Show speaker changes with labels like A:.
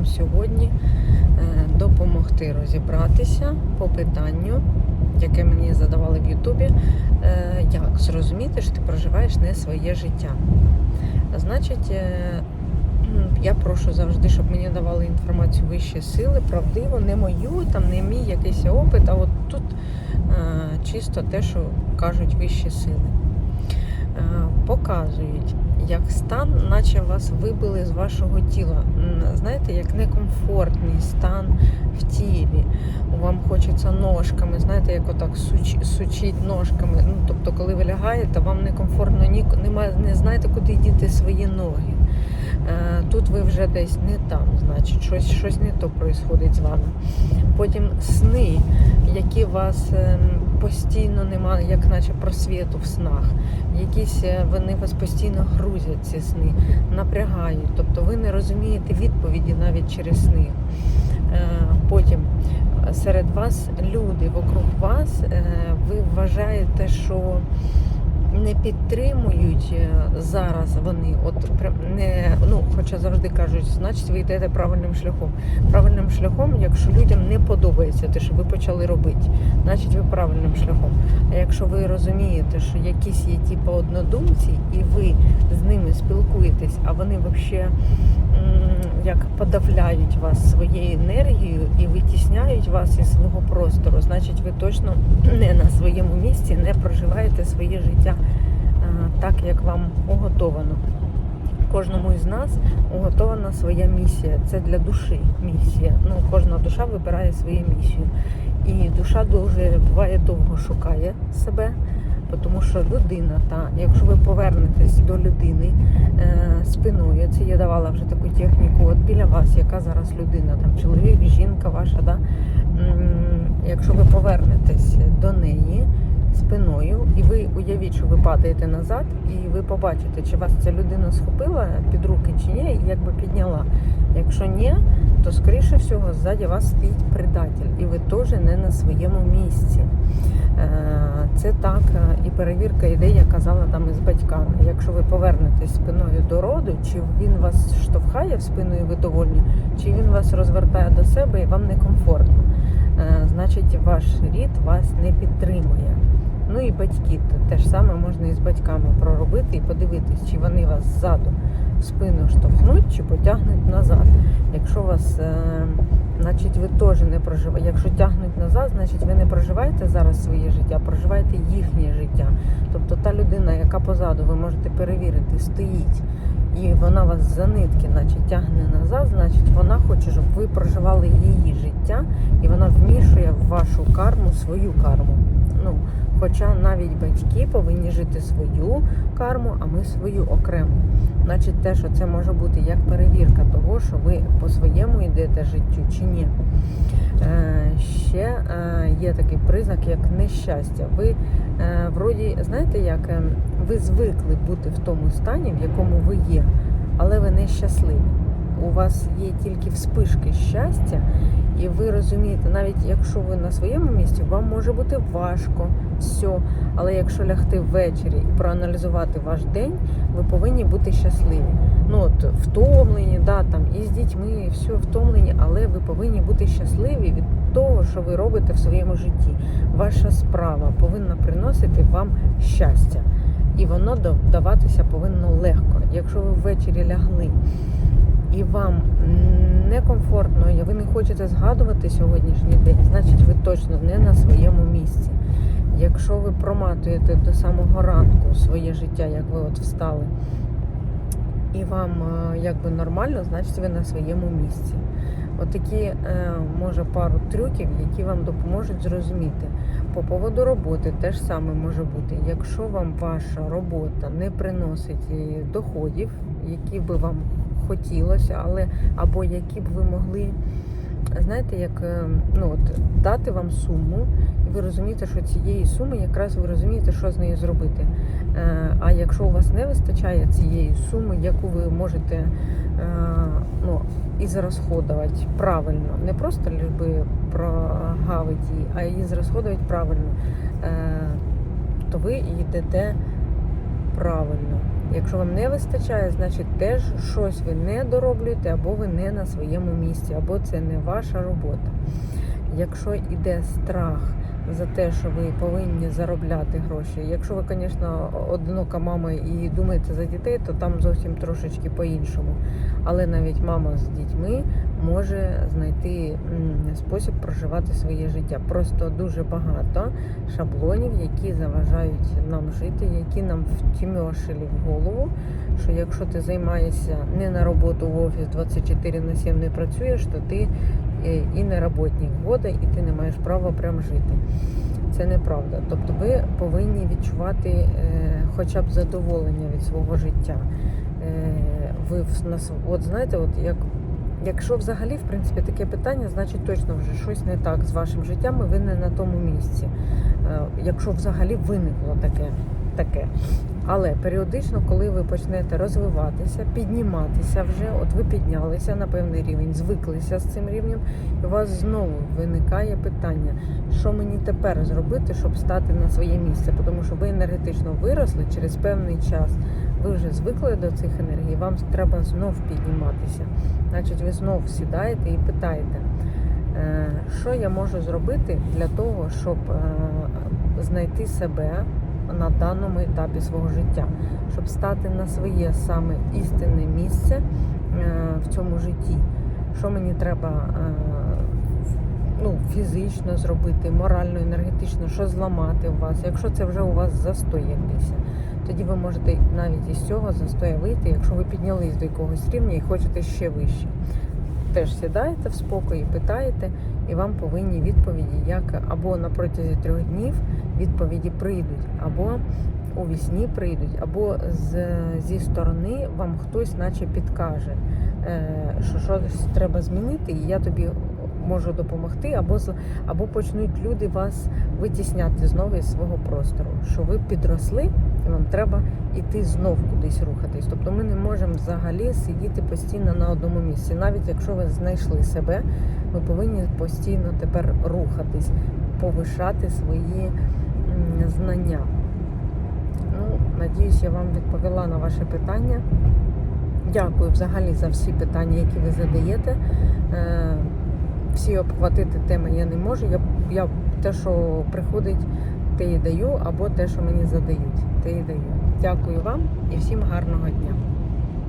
A: вам сьогодні е, допомогти розібратися по питанню, яке мені задавали в Ютубі, е, як зрозуміти, що ти проживаєш не своє життя. Значить, е, я прошу завжди, щоб мені давали інформацію вищі сили, правдиво, не мою, там не мій якийсь опит, а от тут чисто те, що кажуть вищі сили. Показують, як стан, наче вас вибили з вашого тіла. Знаєте, як некомфортний стан в тілі. Вам хочеться ножками, знаєте, як отак суч, сучить ножками. Ну, тобто, коли ви лягаєте, вам некомфортно, ні, немає, не знаєте, куди діти свої ноги. Е, Тут ви вже десь не там, значить, щось, щось не то відбувається з вами. Потім сни, які вас ем, постійно немає, як наче просвіту в снах. Якісь е, вони вас постійно грузять ці сни, напрягають. Тобто ви не розумієте відповіді навіть через сни. Е, Потім е, серед вас люди вокруг вас, ви вважаєте, що не підтримують е, зараз вони, от не ну, хоча завжди кажуть, значить ви йдете правильним шляхом. Правильним шляхом, якщо людям не подобається те, що ви почали робити, значить ви правильним шляхом. А якщо ви розумієте, що якісь є типу однодумці, і ви з ними спілкуєтесь, а вони взагалі як подавляють вас своєю енергією і витісняють вас із свого простору, значить ви точно не на своєму місці, не проживаєте своє життя так, як вам уготовано. Кожному із нас уготована своя місія. Це для душі місія. Ну, кожна душа вибирає свою місію. І душа дуже буває довго шукає себе, тому що людина, та якщо ви повернетесь до людини е, спиною, це я давала вже таку техніку, от біля вас, яка зараз людина, там чоловік, жінка ваша, да? Якщо ви повернетесь до неї уявіть, що ви падаєте назад, і ви побачите, чи вас ця людина схопила під руки чи ні, і якби підняла. Якщо ні, то скоріше всього ззаді вас стоїть предатель, і ви теж не на своєму місці. Е, Це так, е, і перевірка йде, я казала там із батьками. Якщо ви повернетесь спиною до роду, чи він вас штовхає в спину і ви довольні, чи він вас розвертає до себе і вам некомфортно. Е, Значить, ваш рід вас не підтримує. Ну і батьки те ж саме можна і з батьками проробити і подивитись, чи вони вас ззаду в спину штовхнуть чи потягнуть назад. Якщо вас, е, значить, ви теж не проживаєте. Якщо тягнуть назад, значить ви не проживаєте зараз своє життя, проживаєте їхнє життя. Тобто та людина, яка позаду, ви можете перевірити, стоїть. І вона вас за нитки, значить, тягне назад, значить, вона хоче, щоб ви проживали її життя, і вона вмішує в вашу карму свою карму. Ну, Хоча навіть батьки повинні жити свою карму, а ми свою окремо. Значить, те, що це може бути як перевірка того, що ви по своєму йдете життю чи ні. Е, ще е, є такий признак, як нещастя. Ви е, вроді, знаєте, як е, ви звикли бути в тому стані, в якому ви є, але ви не щасливі. У вас є тільки вспишки щастя, і ви розумієте, навіть якщо ви на своєму місці, вам може бути важко, все. Але якщо лягти ввечері і проаналізувати ваш день, ви повинні бути щасливі. Ну от втомлені, да, там і з дітьми, все втомлені, але ви повинні бути щасливі від того, що ви робите в своєму житті. Ваша справа повинна приносити вам щастя. І воно да- даватися повинно легко. Якщо ви ввечері лягли і вам некомфортно, і ви не хочете згадувати сьогоднішній день, значить ви точно не на своєму місці. Якщо ви проматуєте до самого ранку своє життя, як ви от встали, і вам е, якби нормально, значить ви на своєму місці. Отакі, е, може, пару трюків, які вам допоможуть зрозуміти. По поводу роботи теж саме може бути. Якщо вам ваша робота не приносить е, доходів, які би вам хотілося, але або які б ви могли, знаєте, як е, ну от дати вам суму, і ви розумієте, що цієї суми якраз ви розумієте, що з нею зробити. Е, А якщо у вас не вистачає цієї суми, яку ви можете е, ну, і зарозходувати правильно, не просто лиш прогавити її, а її зарозходувати правильно, то ви йдете правильно. Якщо вам не вистачає, значить теж щось ви не дороблюєте, або ви не на своєму місці, або це не ваша робота. Якщо йде страх за те, що ви повинні заробляти гроші, якщо ви, звісно, одинока мама і думаєте за дітей, то там зовсім трошечки по-іншому. Але навіть мама з дітьми може знайти спосіб проживати своє життя. Просто дуже багато шаблонів, які заважають нам жити, які нам втімьошили в голову. Що якщо ти займаєшся не на роботу в офіс 24 на 7 не працюєш, то ти і не роботник года, і ти не маєш права прям жити. Це неправда. Тобто ви повинні відчувати е, хоча б задоволення від свого життя. Е, ви от знаєте, от як. Якщо взагалі, в принципі, таке питання, значить точно вже щось не так з вашим життям, і ви не на тому місці. Е, Якщо взагалі виникло таке, таке. Але періодично, коли ви почнете розвиватися, підніматися вже, от ви піднялися на певний рівень, звиклися з цим рівнем, і у вас знову виникає питання, що мені тепер зробити, щоб стати на своє місце, тому що ви енергетично виросли через певний час. Ви вже звикли до цих енергій, вам треба знов підніматися. Значить, ви знов сідаєте і питаєте, е, що я можу зробити для того, щоб е, знайти себе на даному етапі свого життя, щоб стати на своє саме істинне місце е, в цьому житті. Що мені треба е, ну, фізично зробити, морально, енергетично, що зламати у вас, якщо це вже у вас застой. Тоді ви можете навіть із цього застоя вийти, якщо ви піднялись до якогось рівня і хочете ще вище. Теж сідаєте в спокої, питаєте, і вам повинні відповіді, як або на протязі трьох днів відповіді прийдуть, або у вісні прийдуть, або з, зі сторони вам хтось наче підкаже, е, що щось треба змінити, і я тобі можу допомогти, або або почнуть люди вас витісняти знову із свого простору, що ви підросли, і вам треба іти знов кудись рухатись. Тобто ми не можемо взагалі сидіти постійно на одному місці. Навіть якщо ви знайшли себе, ви повинні постійно тепер рухатись, повишати свої знання. Ну, надіюсь, я вам відповіла на ваше питання. Дякую взагалі за всі питання, які ви задаєте. Всі обхватити теми я не можу. Я, я те, що приходить, те і даю, або те, що мені задають, те і даю. Дякую вам і всім гарного дня.